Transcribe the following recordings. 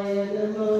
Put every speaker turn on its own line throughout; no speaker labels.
Hallelujah.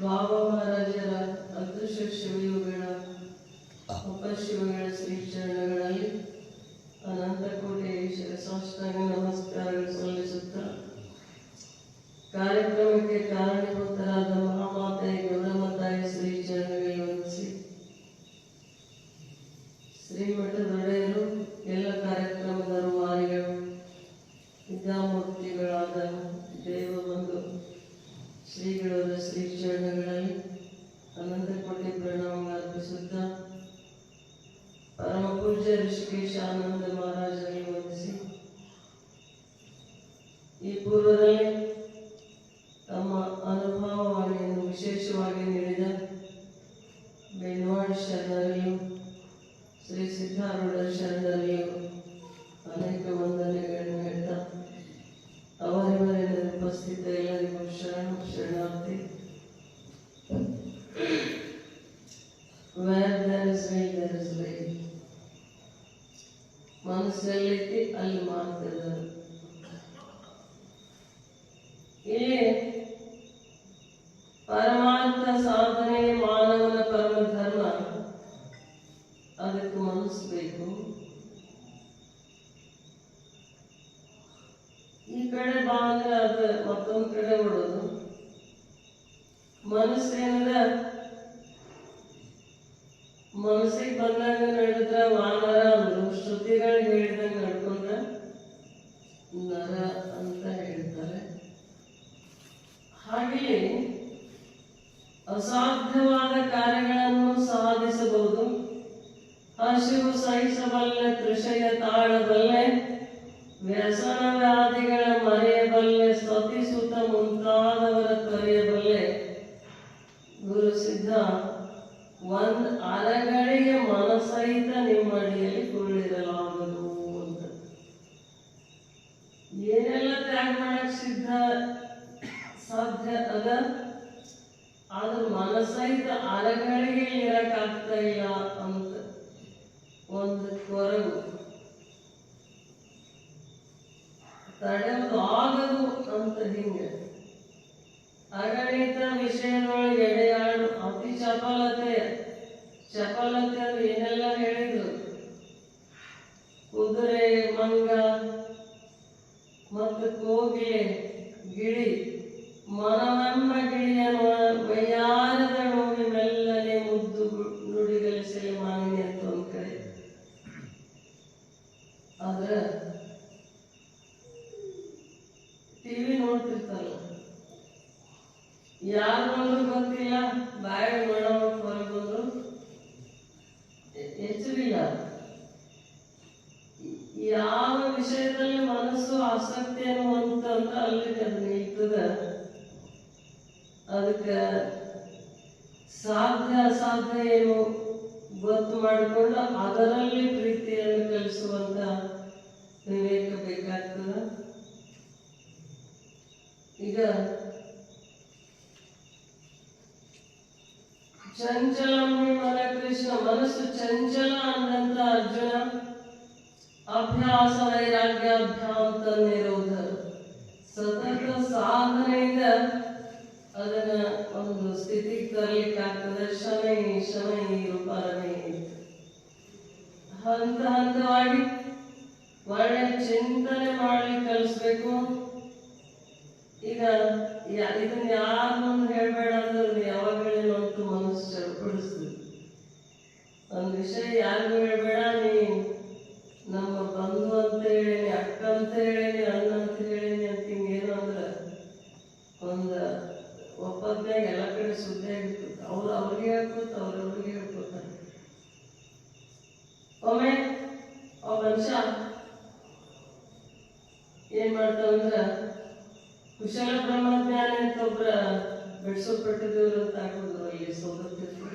ಬಾಬಾ ಮಹಾರಾಜರ ಅದೃಶ್ಯ ಶಿವಯುಗಳ ಉಪಶಿವಗಳ ಶ್ರೀ ಚರಣಗಳಲ್ಲಿ ಅನಂತ ಕೋಟೆ ಸಾಷ್ಟಾಂಗ ನಮಸ್ಕಾರಗಳು ಸಲ್ಲಿಸುತ್ತಾ ಕಾರ್ಯಕ್ರಮಕ್ಕೆ ಕಾರಣ ಶ್ರೀಗಳವರ ಶ್ರೀ ಚರಣಗಳಲ್ಲಿ ಅನಂತ ಕೋಟಿ ಪ್ರಣಾಮ ಅರ್ಪಿಸುತ್ತಾ ಪರಮ ಪೂಜ್ಯ ಋಷಿಕೇಶ ಆನಂದ ಮಹಾರಾಜರಿಗೆ ವಂದಿಸಿ, ಈ ಪೂರ್ವದಲ್ಲಿ ತಮ್ಮ ಅನುಭವವಾಣಿಯನ್ನು ವಿಶೇಷವಾಗಿ ನೀಡಿದ ಬೆನ್ವಾಡ್ ಶರಣರಿಯು ಶ್ರೀ ಸಿದ್ಧಾರೂಢ ಶರಣರಿಯು ಅನೇಕ ವಂದನೆಗಳನ್ನು ಹೇಳ್ತಾ ಅವರಿವರಿನ ಉಪಸ್ಥಿತ ಎಲ್ಲರಿಗೂ ಶರಣ, ಶರಣಾರ್ಥಿ. ಇಲ್ಲಿ ಪರಮಾರ್ಥ ಸಾಧನೆ ಮಾನವನ ಪರಮ ಧರ್ಮ. ಅದಕ್ಕೆ ಮನಸ್ಸು ಬೇಕು. ಈ ಕಡೆ ಬಾ ಅಂದ್ರೆ ಅದ, ಮತ್ತೊಂದ್ ಕಡೆ ಬಿಡೋದು ಮನಸ್ಸೇನದ ಮನಸ್ಸಿಗೆ ಬಂದಾಗ ತೃಷಯ ತಾಳಬಲ್ಲೆ ವ್ಯಸನ ವ್ಯಾಧಿಗಳ ಮರೆಯಬಲ್ಲೆ, ಸ್ತತಿಸುತ್ತ ಮುಂತಾದವರ ತೊರೆಯಬಲ್ಲೆ ಗುರು ಸಿದ್ಧ, ಒಂದ್ ಅರಗಳಿಗೆ ಮನಸಹಿತ ನಿಮ್ಮಡಿಯಲ್ಲಿ ಕುಳ್ಳಿರಲಾಗದು ಅಂತ. ಏನೆಲ್ಲ ತ್ಯಾಗ ಮಾಡಕ್ ಸಿದ್ಧ? ಸಾಧ್ಯ ಅದ? ಆದ್ರೆ ಮನಸಹಿತ ಅರಗಳಿಗೆ ಇರಕ್ಕಾಗ್ತಾ ಇಲ್ಲ ಅಂತ ಒಂದು ಕೊರಗು ತಡೆದು ಆಗದು ಅಂತ ಹಿಂಗೆ. ಅಗಣಿತ ವಿಷಯದೊಳಗೆ ಎಡೆಯಾಡು ಅತಿ ಚಪಲತೆ. ಚಪಲತೆ ಏನೆಲ್ಲ ಹೇಳಿದ್ರು? ಕುದುರೆ, ಮಂಗ ಮತ್ತು ಕೋಗಿಲೆ, ಗಿಳಿ. ಮನವೆಂಬ ಗಿಳಿಯನ್ನು ಟಿವಿ ನೋಡ್ತಿರ್ತಾರಲ್ಲ. ಯಾರು ಬಂದ್ರು ಗೊತ್ತಿಲ್ಲ, ಬಾಯಿ ಮಾಡೋ ಹೊರಗೆ ಬಂದ್ರು. ಎ- ಎಚ್ಚರಿಲ್ಲ. ಯಾವ ವಿಷಯದಲ್ಲಿ ಮನಸ್ಸು ಆಸಕ್ತಿ ಅನ್ನುವಂತ ಅಲ್ಲಿ ಅಲ್ಲಿಗೆ ಇರ್ತದ. ಅದಕ್ಕೆ ಸಾಧ್ಯ ಅಸಾಧ್ಯ ಏನು ಗೊತ್ತು ಮಾಡಿಕೊಂಡು ಅದರಲ್ಲಿ ಪ್ರೀತಿಯನ್ನು ಕಲಿಸುವಂತ ಇಳಿಯಬೇಕಾಯ್ತು ಈಗ ಚಂಚಲ ಮನ ಕೃಷ್ಣ ಮನಸ್ಸು ಚಂಚಲ ಅಂದಂತ ಅರ್ಜುನ ಅಭ್ಯಾಸ ವೈರಾಗ್ಯ ಅಭ್ಯಾಂತ ನಿರೋಧ ಸತತ ಸಾಧನೆಯಿಂದ ಅದನ್ನ ಒಂದು ಸ್ಥಿತಿಗೆ ತರಲಿಕ್ಕಾಗ್ತದೆ ಶಮೈ ಶಮೈ ರೂಪಾರಣೆ ಹಂತ ಹಂತವಾಗಿ ಒಳ್ಳೆ ಚಿಂತನೆ ಮಾಡಿ ಕಲಿಸ್ಬೇಕು. ಈಗ ಇದನ್ನ ಯಾರನ್ನೊಂದು ಹೇಳಬೇಡ ಅಂದ್ರೆ ಯಾವಾಗಲೂ ಹೇಳಿನಂತೂ ಮನಸ್ಸು ಚಡ್ಪಡಿಸ್ತದೆ ಒಂದು ವಿಷಯ ಯಾರಿಗೂ ಹೇಳ್ಬೇಡ, ನೀ ನಮ್ಮ ಬಂಧು ಅಂತ ಹೇಳಿ ಅಕ್ಕ ಅಂತ ಹೇಳಿ ಅಣ್ಣ ಅಂತ ಹೇಳೀನಿ ಅಂತ ಹಿಂಗೇನು ಅಂದ್ರೆ ಒಂದು ಒಪ್ಪತ್ನಾಗ ಎಲ್ಲ ಕಡೆ ಸುದ್ದಿ ಆಗಿರ್ತದೆ. ಅವ್ರು ಅವ್ರಿಗೆ ಹೇಳ್ಕೊತ ಅವ್ರವ್ರಿಗೆ ಹೇಳ್ಕೊತಾರೆ ಒಮ್ಮೆ ಆ ಮನುಷ್ಯ ಏನ್ ಮಾಡ್ತಾವಂದ್ರ ಅಂತ ಒಬ್ರ ಬೆಡ್ಸೋಪಟ್ಟಿದ್ರು ಅಂತ ಹಾಕಿದ್ರು ಅಲ್ಲಿ ಸೋದತ್ತಿದ್ರು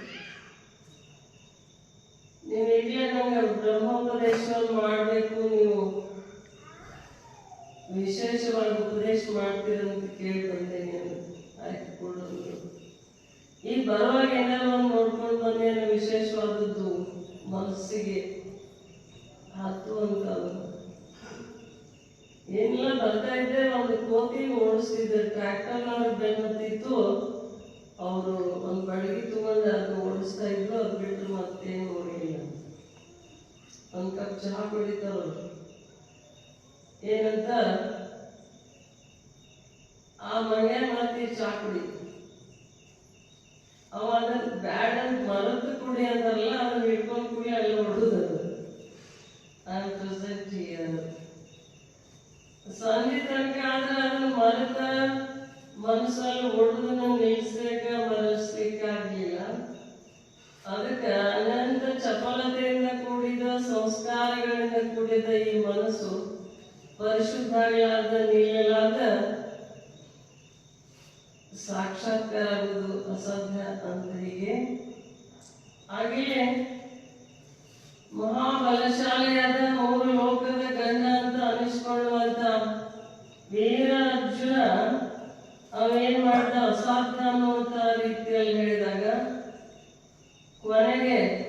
ನೀವು ಈಗಲೇ ಬ್ರಹ್ಮೋಪದೇಶ ಮಾಡಬೇಕು, ನೀವು ವಿಶೇಷವಾಗಿ ಉಪದೇಶ ಮಾಡ್ತೀರಂತ ಕೇಳಿ ಬಂದೇನೆ. ಆಯ್ತು, ಕೊಡೋದು. ಈಗ ಬರುವಾಗ ಏನಾದ್ರು ಒಂದು ನೋಡ್ಕೊಂಡು ಬಂದೇನೆ ವಿಶೇಷವಾದದ್ದು ಮನಸ್ಸಿಗೆ ಹತ್ತು ಅಂತ ಏನಿಲ್ಲ ಬರ್ತಾ ಇದ್ದೆ, ಒಂದು ಕೋತಿ ಓಡಿಸ್ತಿದ್ದೆ. ಟ್ರ್ಯಾಕ್ಟರ್ನವ್ರು ಬೆನ್ನತ್ತಿತ್ತು ಅವರು ಒಂದು ಬಡಗಿ ತಗೊಂಡು ಅದನ್ನ ಓಡಿಸ್ತಾ ಇದ್ರು. ಅದು ಬಿಟ್ಟರು ಮತ್ತೇನು ನೋಡಿಲ್ಲ ಒಂದು ಕಪ್ ಚಹಾ ಕುಡಿತಾರವ್ರು ಏನಂತ? ಆ ಮನೆ ಮತ್ತೆ ಚಹಾ ಕುಡಿ. ಅವ ಅದನ್ನ ಬ್ಯಾಡ್ ಅಂತ ಮರದ ಕುಡಿ ಅಂತಾರಲ್ಲ ಅದನ್ನ ಹಿಡ್ಕೊಂಡು ಕುಡಿ, ಅಲ್ಲಿ ಹೊಡುದು ಅದು ಐ ಪ್ರೆಸೆಂಟ್ ಸಂಜೆ ತನಕ ಆದ್ರೆ ಅದನ್ನ ಮರೆತ ಮನಸ್ಸಲ್ಲಿ ಹೊಡೆದನ್ನ ನಿಲ್ಸ್ಲಿಕ್ಕ ಮರೆಸ್ಲಿಕ್ಕಾಗ್ಲಿಲ್ಲ ಅದಕ್ಕೆ ಅನಂತ ಚಪಲತೆಯಿಂದ ಕೂಡಿದ, ಸಂಸ್ಕಾರಗಳಿಂದ ಕೂಡಿದ ಈ ಮನಸ್ಸು ಪರಿಶುದ್ಧಗಳಾದ ನಿಲ್ಲಲಾರ್ದ ಸಾಕ್ಷಾತ್ಕಾರ ಆಗುವುದು ಅಸಾಧ್ಯ ಅಂತ ಹೀಗೆ. ಹಾಗೆಯೇ ಮಹಾಬಲಶಾಲಿಯಾದ ಮೂರು ಲೋಕದ ಗಂಡ ಅಂತ ಅನಿಸ್ಕೊಳ್ಳುವಂತ ವೀರ ಅರ್ಜುನ, ಅವೇನ್ ಮಾಡ್ದ? ಅಸಾಧ್ಯ ಅನ್ನುವಂತ ರೀತಿಯಲ್ಲಿ ಹೇಳಿದಾಗ, ಕೊನೆಗೆ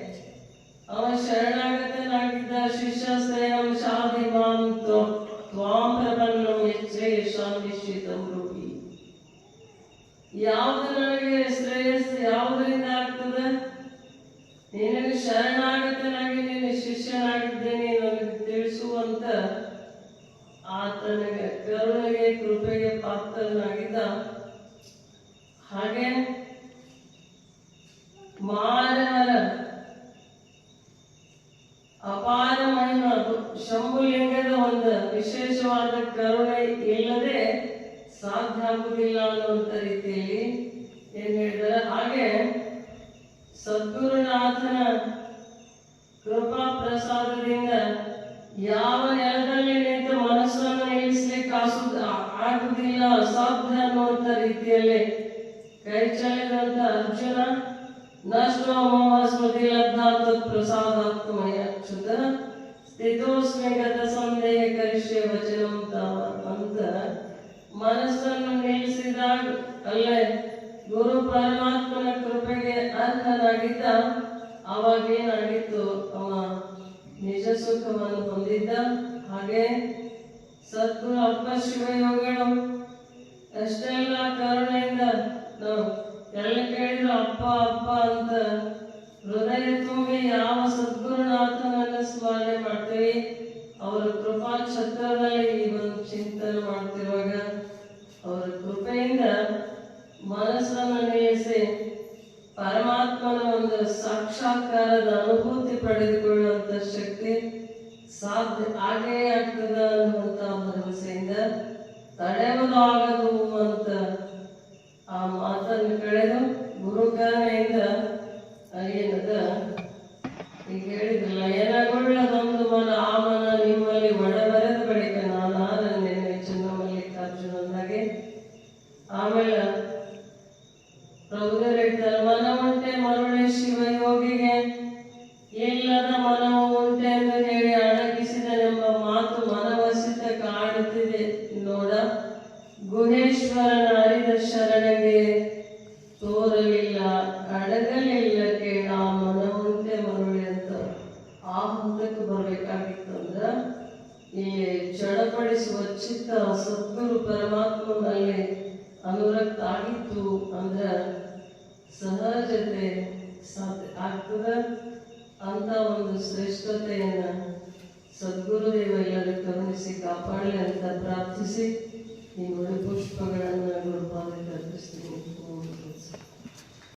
ಅವ ಶರಣಾಗತನಾಗಿದ್ದ ಶಿಷ್ಯ ಸ್ವಯಂ ಶಾದಿ ಮಾಂ ತ್ವ- ಪ್ರಪನ್ನಂ ಯಚ್ಚೇಷಾಂ ನಿಶ್ಚಿತಂ ರೂಪಿ. ಯಾವುದು ನನಗೆ ಶ್ರೇಯಸ್ ಯಾವುದರಿಂದ ಆಗ್ತದೆ? ನಿನಗೆ ನಿನ್ನ ಶಿಷ್ಯನಾಗಿದ್ದೇನೆ ನನಗೆ ತಿಳಿಸುವಂತ ಆತನಿಗೆ, ಕರುಣೆಗೆ, ಕೃಪೆಗೆ ಪಾತ್ರನಾಗಿದ್ದ ಹಾಗೆ ಮಾನವರ ಅಪಾರ ಮಹಿಮ ಶಂಭುಲಿಂಗದ ಒಂದು ವಿಶೇಷವಾದ ಕರುಣೆ ಇಲ್ಲದೆ ಸಾಧ್ಯ ಆಗುವುದಿಲ್ಲ ಅನ್ನುವಂಥ ರೀತಿಯಲ್ಲಿ ಏನ್ ಹೇಳಿದ್ದಾರೆ. ಹಾಗೆ ಸದ್ಗುರುನಾಥನ ಕೃಪಾ ಪ್ರಸಾದದಿಂದ ಯಾವ ನೆಲದಲ್ಲಿ ನಿಂತು ಮನಸ್ಸನ್ನು ನಿಲ್ಲಿಸಲಿಕ್ಕೆ ಆಗುದಿಲ್ಲ ಅಸಾಧ್ಯ ಅನ್ನುವಂಥ ರೀತಿಯಲ್ಲಿ ಕೈ ಚೆಲ್ಲಿದಂತ ಅರ್ಜುನ ನಷ್ಟೋ ಮೋಹ ಸ್ಮೃತಿ ಲಬ್ಧ ತತ್ ಪ್ರಸಾದಾತ್ಮಯ ಅಚ್ಯುತ ಸ್ಥಿತೋಸ್ಮಿ ಗತ ಸಂದೇಹ ಕರಿಷ್ಯ ವಚನಂ ತಾವ ಅಂತ ಮನಸ್ಸನ್ನು ನಿಲ್ಲಿಸಿದಾಗ ಅಲ್ಲೇ ಗುರು ಪರಮಾತ್ಮನ ಕೃಪೆಗೆ ಅರ್ಹನಾಗಿದ್ದ ಅವಾಗೇನಾಗಿತ್ತು ಅವ ನಿಜ ಸುಖವನ್ನು ಹೊಂದಿದ್ದ. ಹಾಗೆ ಸದ್ಗುರು ಅಪ್ಪ ಶಿವಯೋಗಿಗಳು. ಅಷ್ಟೆಲ್ಲ ಕಾರಣದಿಂದ ನಾವು ಎಲ್ಲ ಕೇಳಿದ್ರು, ಅಪ್ಪ ಅಪ್ಪ ಅಂತ. ಹೃದಯ ತುಂಬಿ ಯಾವ ಸದ್ಗುರುನಾಥನನ್ನು ಸ್ಮರಣೆ ಮಾಡ್ತೀವಿ? ಅವರ ಕೃಪಾ ಛತ್ರದಲ್ಲಿ ಈ ಒಂದು ಚಿಂತನೆ ಮಾಡ್ತಿರುವಾಗ ಅವರ ಕೃಪೆಯಿಂದ ಮನಸ್ಸನ್ನು ನಿಲ್ಲಿಸಿ ಪರಮಾತ್ಮನ ಒಂದು ಸಾಕ್ಷಾತ್ಕಾರದ ಅನುಭೂತಿ ಪಡೆದುಕೊಳ್ಳುವಂತ ಶಕ್ತಿ ಸಾಧ್ಯ ಆಗೇ ಆಗ್ತದ ಅನ್ನುವಂತ ಭರವಸೆಯಿಂದ ತಡೆಯಲು ಆಗದು ಅಂತ ಆ ಮಾತನ್ನು ಕಳೆದು ಗುರುಕರಣೆಯಿಂದ ಏನದ ಈಗ ಹೇಳಿದ್ರಲ್ಲ ಏನಗೊಳ್ಳದೊಂದು ಅಂದ್ರೆ ಸಹಜತೆ ಸಾಧ್ಯ ಆಗ್ತದ? ಅಂತ ಒಂದು ಶ್ರೇಷ್ಠತೆಯನ್ನು ಸದ್ಗುರು ಎಲ್ಲರೂ ಕರುಣಿಸಿ ಕಾಪಾಡಲಿ ಅಂತ ಪ್ರಾರ್ಥಿಸಿ. ಈ ಮಣಿಪುಷ್ಪಗಳನ್ನು ಗುರುಪಾದಕ್ಕೆ ಅರ್ಪಿಸ್ತೀನಿ